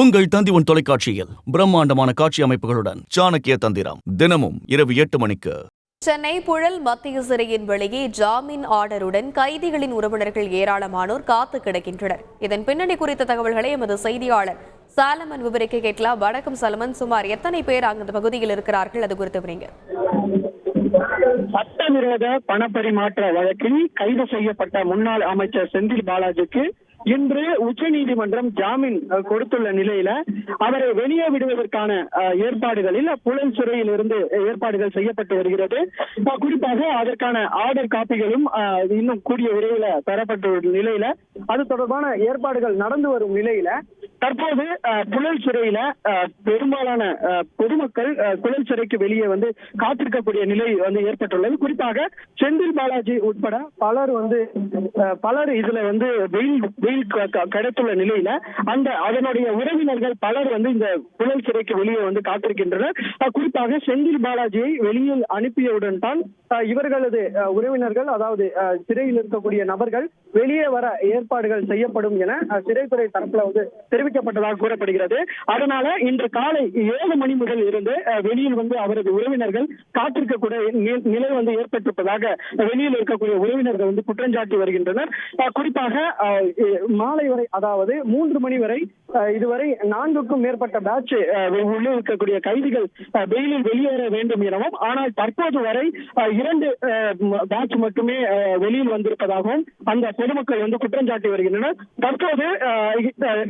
உங்கள் தந்திவன் தொலைக்காட்சியில் பிரம்மாண்டமான காட்சி அமைப்புகளுடன் சாணக்கிய தந்திரம். தினமும் இரவு எட்டு மணிக்கு. சென்னை புழல் மத்திய சிறையின் வெளியே ஜாமீன் ஆர்டருடன் கைதிகளின் உறவினர்கள் ஏராளமானோர் காத்து கிடக்கின்றனர். இதன் பின்னணி குறித்த தகவல்களை எமது செய்தியாளர் சாலமன் விவரிக்க கேட்கலாம். வணக்கம் சலமன். சுமார் எத்தனை பேர் அங்கு அந்த பகுதியில் இருக்கிறார்கள்? அது குறித்து விவரிங்க. சட்டவிரோத பணப்பரிமாற்ற வழக்கில் கைது செய்யப்பட்ட முன்னாள் அமைச்சர் செந்தில் பாலாஜிக்கு இன்று உச்சநீதிமன்றம் ஜாமீன் கொடுத்துள்ள நிலையில அவரை வெளியே விடுவதற்கான அஹ், ஏற்பாடுகளில் புலன் சிறையில் இருந்து ஏற்பாடுகள் செய்யப்பட்டு வருகிறது. குறிப்பாக அதற்கான ஆர்டர் காப்பிகளும் அஹ், இன்னும் கூடிய விரைவில் பெறப்பட்டுள்ள நிலையில அது தொடர்பான ஏற்பாடுகள் நடந்து வரும் நிலையில தற்போது புழல் சிறையில பெரும்பாலான பொதுமக்கள் புழல் சிறைக்கு வெளியே வந்து காத்திருக்கக்கூடிய நிலை வந்து ஏற்பட்டுள்ளது. குறிப்பாக செந்தில் பாலாஜி உட்பட பலர் வந்து பலர் இதுல வந்து வெயில் வெயில் கிடைத்துள்ள நிலையில அந்த அதனுடைய உறவினர்கள் பலர் வந்து இந்த புழல் சிறைக்கு வெளியே வந்து காத்திருக்கின்றனர். குறிப்பாக செந்தில் பாலாஜியை வெளியில் அனுப்பியவுடன் தான் இவர்களது உறவினர்கள் அதாவது சிறையில் இருக்கக்கூடிய நபர்கள் வெளியே வர ஏற்பாடுகள் செய்யப்படும் என சிறைத்துறை தரப்புல வந்து தெரிவிக்கப்பட்டதாக கூறப்படுகிறது. அதனால இன்று காலை ஏழு மணி முதல் இருந்து வெளியில் வந்து அவரது உறவினர்கள் காத்திருக்கக்கூடிய நி- நிலை வந்து ஏற்பட்டிருப்பதாக வெளியில் இருக்கக்கூடிய உறவினர்கள் வந்து குற்றஞ்சாட்டி வருகின்றனர். குறிப்பாக மாலை வரை அதாவது மூன்று மணி வரை இதுவரை நான்குக்கும் மேற்பட்ட பேட்ச் உள்ளே இருக்கக்கூடிய கைதிகள் வெயிலில் வெளியேற வேண்டும் எனவும் ஆனால் தற்போது வரை இரண்டு பேட்ச் மட்டுமே வெளியில் வந்திருப்பதாகவும் அந்த பொதுமக்கள் வந்து குற்றஞ்சாட்டி வருகின்றனர். தற்போது அஹ்,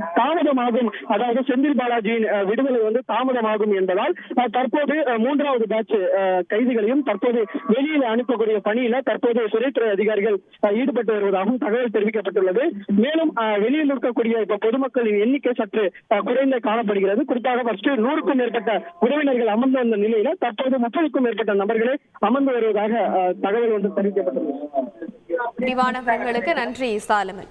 தாமதமாகும். அதாவது செந்தில் பாலாஜியின் விடுதலை வந்து தாமதமாகும் என்பதால் தற்போது மூன்றாவது பேட்ச் கைதிகளையும் தற்போது வெளியில் அனுப்பக்கூடிய பணியில தற்போது சிறைத்துறை அதிகாரிகள் ஈடுபட்டு வருவதாகவும் தகவல் தெரிவிக்கப்பட்டுள்ளது. மேலும் வெளியில் இருக்கக்கூடிய இப்ப பொதுமக்களின் எண்ணிக்கை சற்று அஹ், குறைந்து காணப்படுகிறது குறிப்பாக ஃபர்ஸ்ட் நூறுக்கும் மேற்பட்ட உறவினர்கள் அமர்ந்து வந்த நிலையில தற்போது முப்பதுக்கும் மேற்பட்ட நபர்களே அமர்ந்து வருவதாக தகவல் ஒன்று தெரிவிக்கப்பட்டுள்ளது. நன்றி சாலமன்.